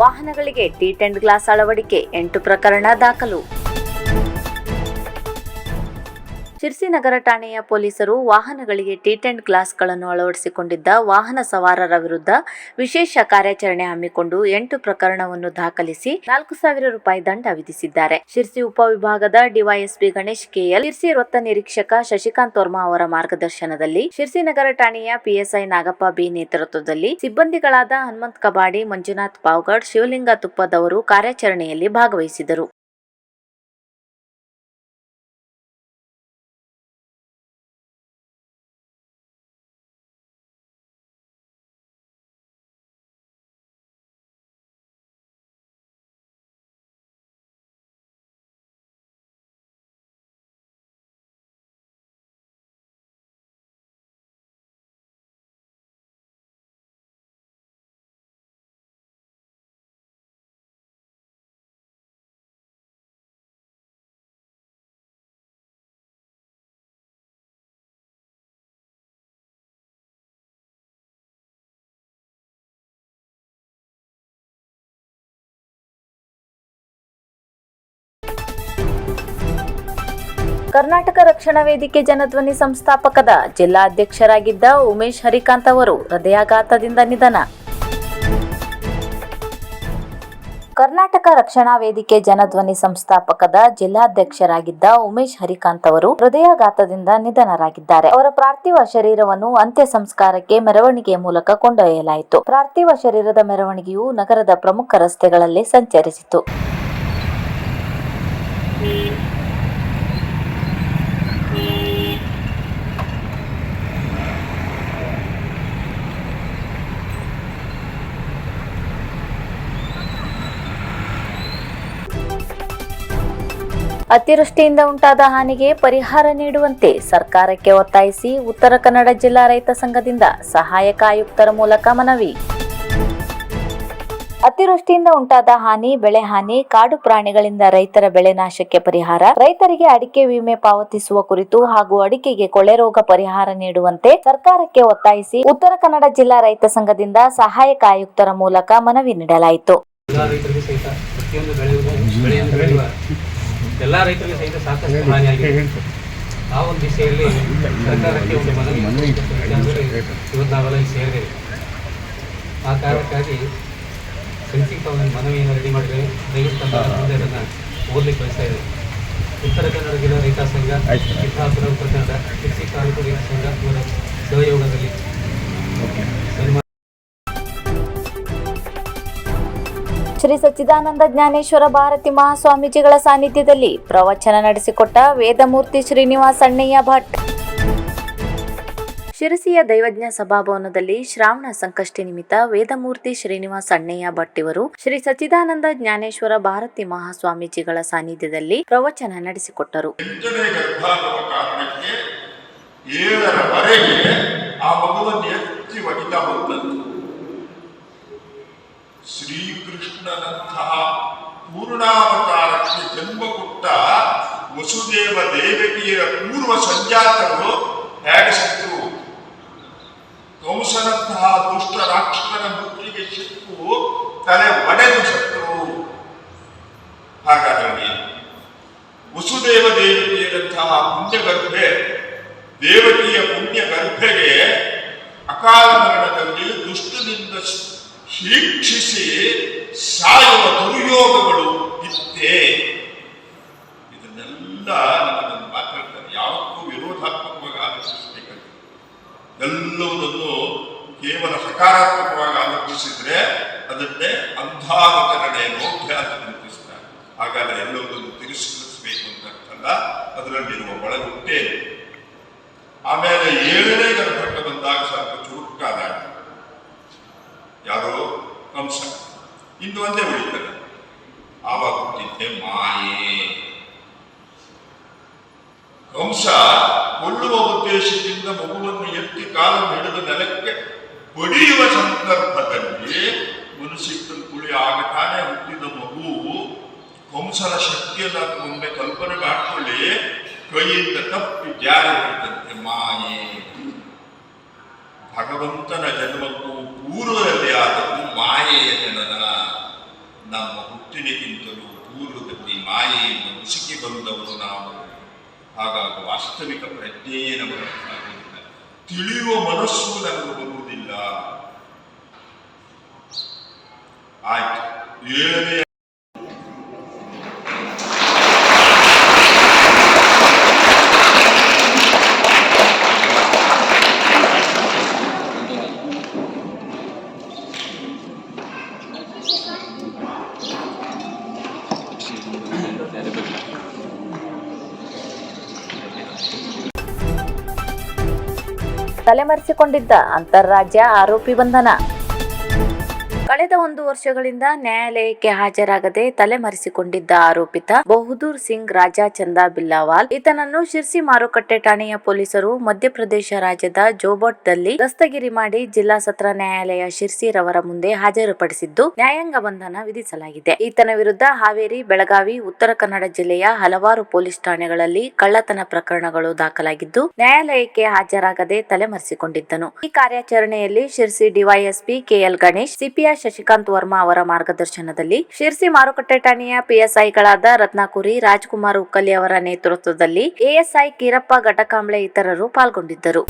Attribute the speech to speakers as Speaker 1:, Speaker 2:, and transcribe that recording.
Speaker 1: ವಾಹನಗಳಿಗೆ T tent glass ಅಳವಡಿಕೆ ಎಂಟು ಪ್ರಕರಣ ದಾಖಲು. ಶಿರ್ಸಿ ನಗರ ಠಾಣೆಯ ಪೊಲೀಸರು ವಾಹನಗಳಿಗೆ ಟಿ ಟೆಂಟ್ ಗ್ಲಾಸ್ಗಳನ್ನು ಅಳವಡಿಸಿಕೊಂಡಿದ್ದ ವಾಹನ ಸವಾರರ ವಿರುದ್ಧ ವಿಶೇಷ ಕಾರ್ಯಾಚರಣೆ ಹಮ್ಮಿಕೊಂಡು ಎಂಟು ಪ್ರಕರಣವನ್ನು ದಾಖಲಿಸಿ ನಾಲ್ಕು ಸಾವಿರ ರೂಪಾಯಿ ದಂಡ ವಿಧಿಸಿದ್ದಾರೆ. ಶಿರ್ಸಿ ಉಪವಿಭಾಗದ ಡಿವೈಎಸ್ಪಿ ಗಣೇಶ್ ಕೆಎಲ್, ಶಿರ್ಸಿ ವೃತ್ತ ನಿರೀಕ್ಷಕ ಶಶಿಕಾಂತ್ ವರ್ಮಾ ಅವರ ಮಾರ್ಗದರ್ಶನದಲ್ಲಿ ಶಿರ್ಸಿ ನಗರ ಠಾಣೆಯ ಪಿಎಸ್ಐ ನಾಗಪ್ಪ ಬಿ ನೇತೃತ್ವದಲ್ಲಿ ಸಿಬ್ಬಂದಿಗಳಾದ ಹನುಮಂತ್ ಕಬಾಡಿ, ಮಂಜುನಾಥ್ ಪಾವ್ಗಡ್, ಶಿವಲಿಂಗ ತುಪ್ಪದವರು ಕಾರ್ಯಾಚರಣೆಯಲ್ಲಿ ಭಾಗವಹಿಸಿದರು. ಕರ್ನಾಟಕ ರಕ್ಷಣಾ ವೇದಿಕೆ ಜನಧ್ವನಿ ಸಂಸ್ಥಾಪಕದ ಜಿಲ್ಲಾ ಅಧ್ಯಕ್ಷರಾಗಿದ್ದ ಉಮೇಶ್ ಹರಿಕಾಂತ್ ಅವರು ಹೃದಯಾಘಾತದಿಂದ ನಿಧನ. ಕರ್ನಾಟಕ ರಕ್ಷಣಾ ವೇದಿಕೆ ಜನಧ್ವನಿ ಸಂಸ್ಥಾಪಕದ ಜಿಲ್ಲಾಧ್ಯಕ್ಷರಾಗಿದ್ದ ಉಮೇಶ್ ಹರಿಕಾಂತ್ ಅವರು ಹೃದಯಾಘಾತದಿಂದ ನಿಧನರಾಗಿದ್ದಾರೆ. ಅವರ ಪಾರ್ಥಿವ ಶರೀರವನ್ನು ಅಂತ್ಯ ಸಂಸ್ಕಾರಕ್ಕೆ ಮೆರವಣಿಗೆಯ ಮೂಲಕ ಕೊಂಡೊಯ್ಯಲಾಯಿತು. ಪಾರ್ಥಿವ ಶರೀರದ ಮೆರವಣಿಗೆಯು ನಗರದ ಪ್ರಮುಖ ರಸ್ತೆಗಳಲ್ಲಿ ಸಂಚರಿಸಿತು. ಅತಿವೃಷ್ಟಿಯಿಂದ ಉಂಟಾದ ಹಾನಿಗೆ ಪರಿಹಾರ ನೀಡುವಂತೆ ಸರ್ಕಾರಕ್ಕೆ ಒತ್ತಾಯಿಸಿ ಉತ್ತರ ಕನ್ನಡ ಜಿಲ್ಲಾ ರೈತ ಸಂಘದಿಂದ ಸಹಾಯಕ ಆಯುಕ್ತರ ಮೂಲಕ ಮನವಿ. ಅತಿವೃಷ್ಟಿಯಿಂದ ಉಂಟಾದ ಹಾನಿ, ಬೆಳೆ ಹಾನಿ, ಕಾಡು ಪ್ರಾಣಿಗಳಿಂದ ರೈತರ ಬೆಳೆ ನಾಶಕ್ಕೆ ಪರಿಹಾರ, ರೈತರಿಗೆ ಅಡಿಕೆ ವಿಮೆ ಪಾವತಿಸುವ ಕುರಿತು ಹಾಗೂ ಅಡಿಕೆಗೆ ಕೊಳೆ ರೋಗ ಪರಿಹಾರ ನೀಡುವಂತೆ ಸರ್ಕಾರಕ್ಕೆ ಒತ್ತಾಯಿಸಿ ಉತ್ತರ ಕನ್ನಡ ಜಿಲ್ಲಾ ರೈತ ಸಂಘದಿಂದ ಸಹಾಯಕ ಆಯುಕ್ತರ ಮೂಲಕ ಮನವಿ ನೀಡಲಾಯಿತು.
Speaker 2: ಎಲ್ಲ ರೈತರಿಗೆ ಸಹಿತ ಸಾಕಷ್ಟು ಹಾನಿಯಾಗಿದೆ ಆ ಒಂದು ದಿಸೆಯಲ್ಲಿ ಸರ್ಕಾರಕ್ಕೆ ಒಂದು ಮನವಿ ಇವತ್ತು ನಾವೆಲ್ಲ ಇಲ್ಲಿ ಸೇರಿದ್ದೇವೆ. ಆ ಕಾರಣಕ್ಕಾಗಿ ಸಂಕ್ಷಿಪ್ತ ಒಂದು ಮನವಿಯನ್ನು ರೆಡಿ ಮಾಡಿದ್ದೇವೆ ದಯವಿಟ್ಟು ಮುಂದೆ ಅದನ್ನು ಓದಲಿಕ್ಕೆ ಬಯಸ್ತಾ ಇದ್ದೇವೆ. ಉತ್ತರ ಕನ್ನಡ ಜಿಲ್ಲಾ ರೈತ ಸಂಘ ಚಿತ್ತಾಪುರ ಉತ್ತರ ಕನ್ನಡ ಕೃಷಿ ತಾಲೂಕು ರೈತ ಸಂಘ ಇವರ ಸಹಯೋಗದಲ್ಲಿ
Speaker 1: ಶ್ರೀ ಸಚ್ಚಿದಾನಂದ ಜ್ಞಾನೇಶ್ವರ ಭಾರತಿ ಮಹಾಸ್ವಾಮೀಜಿಗಳ ಸಾನ್ನಿಧ್ಯದಲ್ಲಿ ಪ್ರವಚನ ನಡೆಸಿಕೊಟ್ಟ ವೇದಮೂರ್ತಿ ಶ್ರೀನಿವಾಸ ಅಣ್ಣಯ್ಯ ಭಟ್. ಶಿರಸಿಯ ದೈವಜ್ಞ ಸಭಾಭವನದಲ್ಲಿ ಶ್ರಾವಣ ಸಂಕಷ್ಟಿ ನಿಮಿತ್ತ ವೇದಮೂರ್ತಿ ಶ್ರೀನಿವಾಸ ಅಣ್ಣಯ್ಯ ಭಟ್ ಇವರು ಶ್ರೀ ಸಚ್ಚಿದಾನಂದ ಜ್ಞಾನೇಶ್ವರ ಭಾರತಿ ಮಹಾಸ್ವಾಮೀಜಿಗಳ ಸಾನ್ನಿಧ್ಯದಲ್ಲಿ ಪ್ರವಚನ ನಡೆಸಿಕೊಟ್ಟರು.
Speaker 3: ಆ ಮಗುವನ್ನು ಎತ್ತಿ ಒಗಿತಾ ಬಂದದ್ದು ಶ್ರೀಕೃಷ್ಣನಂತಹ ಪೂರ್ಣಾವತಾರಕ್ಕೆ ಜನ್ಮ ಕೊಟ್ಟ ವಸುದೇವ ದೇವಕಿಯರ ಪೂರ್ವ ಸಂಜಾತರು ಹೇಗೆ ಶತ್ರು? ಕಂಸನಂತಹ ದುಷ್ಟ ರಾಕ್ಷಸನ ಮುತ್ತಿಗೆ ಸಿಕ್ಕು ತಲೆ ಒಡೆದು ಶತ್ರು. ಹಾಗಾದರೆ ವಸುದೇವ ದೇವಕಿಯರಂತಹ ಪುಣ್ಯಗರ್ಭೆ, ದೇವಕಿಯ ಪುಣ್ಯ ಗರ್ಭೆಗೆ ಅಕಾಲ ಮರಣದಲ್ಲಿ ದುಷ್ಟನಿಂದ ಶಿಕ್ಷಿಸಿ ಎಲ್ಲವುದನ್ನು ಕೇವಲ ಸಕಾರಾತ್ಮಕವಾಗಿ ಆಲೋಚಿಸಿದ್ರೆ ಅದನ್ನೇ ಮೌಢ್ಯ ಅಂತ ಗುರುತಿಸ್ತಾರೆ ಹಾಗಾದ್ರೆ ಎಲ್ಲವುದನ್ನು ತಿರುಸ್ಕರಿಸಬೇಕು ಅಂತ ಅರ್ಥಲ್ಲ ಅದರಲ್ಲಿರುವ ಒಳಗುಟ್ಟೆ ಆಮೇಲೆ ಏಳನೇ ಗರ್ಭಕ್ಕೆ ಬಂದಾಗ ಸ್ವಲ್ಪ ಚುರುಕಾದ ಯಾರೋ ಕಂಸ. ಇಂದು ಒಂದೇ ಉಳಿತದೆ. ಆವಾಗ ಹುಟ್ಟಿದ್ದೆ ಮಾಯೆ. ಕಂಸ ಕೊಲ್ಲುವ ಉದ್ದೇಶದಿಂದ ಮಗುವನ್ನು ಎತ್ತಿ ಕಾಲು ಹಿಡಿದ ನೆಲಕ್ಕೆ ಬಡಿಯುವ ಸಂದರ್ಭದಲ್ಲಿ ಮನುಷ್ಯಕ್ಕಲ್ಲಿ ಕುಳಿ ಆಗ ತಾನೇ ಹುಟ್ಟಿದ ಮಗು ಕಂಸನ ಶಕ್ತಿಯನ್ನು ಒಮ್ಮೆ ಕಲ್ಪನೆ ಮಾಡಿಕೊಳ್ಳಿ, ಕೈಯಿಂದ ತಪ್ಪಿ ಜಾರಿ ಹಿಡಿದಂತೆ ಮಾಯೆ. ಭಗವಂತನ ಜನ್ಮಕ್ಕೂ ಪೂರ್ವದಲ್ಲಿ ಆದದ್ದು ಮಾಯೆಯ ಜನನ. ನಮ್ಮ ಹುಟ್ಟಿನಿಗಿಂತಲೂ ಪೂರ್ವದಲ್ಲಿ ಮಾಯೆಯನ್ನು ಮುಸುಕಿ ಬಂದವರು ನಾವು. ಹಾಗಾಗಿ ವಾಸ್ತವಿಕ ಪ್ರಜ್ಞೆಯೇ ನಮಗೆ ತಿಳಿಯುವ ಮನಸ್ಸು ನಮಗೆ ಬರುವುದಿಲ್ಲ. ಆಯ್ತು. ಏಳನೇ
Speaker 1: ತಲೆಮರೆಸಿಕೊಂಡಿದ್ದ ಅಂತಾರಾಜ್ಯ ಆರೋಪಿ ಬಂಧನ. ಕಳೆದ ಒಂದು ವರ್ಷಗಳಿಂದ ನ್ಯಾಯಾಲಯಕ್ಕೆ ಹಾಜರಾಗದೆ ತಲೆಮರೆಸಿಕೊಂಡಿದ್ದ ಆರೋಪಿತ ಬಹುದೂರ್ ಸಿಂಗ್ ರಾಜಾ ಚಂದಾ ಬಿಲ್ಲಾವಾಲ್. ಈತನನ್ನು ಶಿರ್ಸಿ ಮಾರುಕಟ್ಟೆ ಠಾಣೆಯ ಪೊಲೀಸರು ಮಧ್ಯಪ್ರದೇಶ ರಾಜ್ಯದ ಜೋಬಟ್ದಲ್ಲಿ ದಸ್ತಗಿರಿ ಮಾಡಿ ಜಿಲ್ಲಾ ಸತ್ರ ನ್ಯಾಯಾಲಯ ಶಿರ್ಸಿ ರವರ ಮುಂದೆ ಹಾಜರುಪಡಿಸಿದ್ದು ನ್ಯಾಯಾಂಗ ಬಂಧನ ವಿಧಿಸಲಾಗಿದೆ. ಈತನ ವಿರುದ್ಧ ಹಾವೇರಿ, ಬೆಳಗಾವಿ, ಉತ್ತರ ಕನ್ನಡ ಜಿಲ್ಲೆಯ ಹಲವಾರು ಪೊಲೀಸ್ ಠಾಣೆಗಳಲ್ಲಿ ಕಳ್ಳತನ ಪ್ರಕರಣಗಳು ದಾಖಲಾಗಿದ್ದು ನ್ಯಾಯಾಲಯಕ್ಕೆ ಹಾಜರಾಗದೆ ತಲೆಮರೆಸಿಕೊಂಡಿದ್ದನು. ಈ ಕಾರ್ಯಾಚರಣೆಯಲ್ಲಿ Sirsi DYSP K L Ganesh, CPI Shashikant Varma ಅವರ ಮಾರ್ಗದರ್ಶನದಲ್ಲಿ ಶಿರ್ಸಿ ಮಾರುಕಟ್ಟೆ ಠಾಣೆಯ ಪಿಎಸ್ಐಗಳಾದ ರತ್ನಾಕುರಿ, ರಾಜ್ಕುಮಾರ್ ಉಕ್ಕಲಿ ಅವರ ನೇತೃತ್ವದಲ್ಲಿ ಎಎಸ್ಐ ಕೀರಪ್ಪ ಘಟಕಾಂಬ್ಳೆ ಇತರರು ಪಾಲ್ಗೊಂಡಿದ್ದರು.